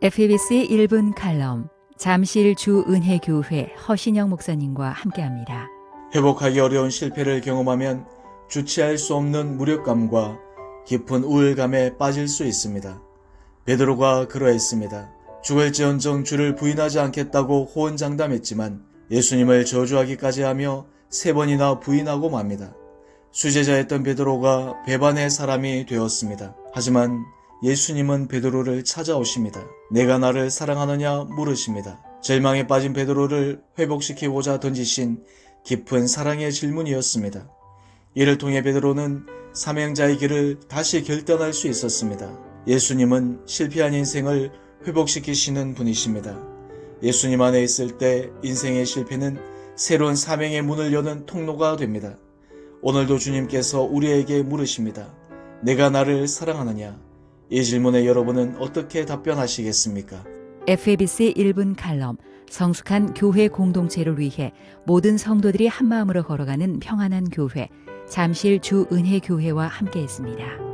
FBC 1분 칼럼 잠실 주은혜교회 허신영 목사님과 함께합니다. 회복하기 어려운 실패를 경험하면 주체할 수 없는 무력감과 깊은 우울감에 빠질 수 있습니다. 베드로가 그러했습니다. 죽을지언정 주를 부인하지 않겠다고 호언장담했지만 예수님을 저주하기까지 하며 세 번이나 부인하고 맙니다. 수제자였던 베드로가 배반의 사람이 되었습니다. 하지만 예수님은 베드로를 찾아오십니다. 내가 나를 사랑하느냐 물으십니다. 절망에 빠진 베드로를 회복시키고자 던지신 깊은 사랑의 질문이었습니다. 이를 통해 베드로는 사명자의 길을 다시 결단할 수 있었습니다. 예수님은 실패한 인생을 회복시키시는 분이십니다. 예수님 안에 있을 때 인생의 실패는 새로운 사명의 문을 여는 통로가 됩니다. 오늘도 주님께서 우리에게 물으십니다. 내가 나를 사랑하느냐? 이 질문에 여러분은 어떻게 답변하시겠습니까? FBC 1분 칼럼 성숙한 교회 공동체를 위해 모든 성도들이 한마음으로 걸어가는 평안한 교회 잠실 주은혜교회와 함께했습니다.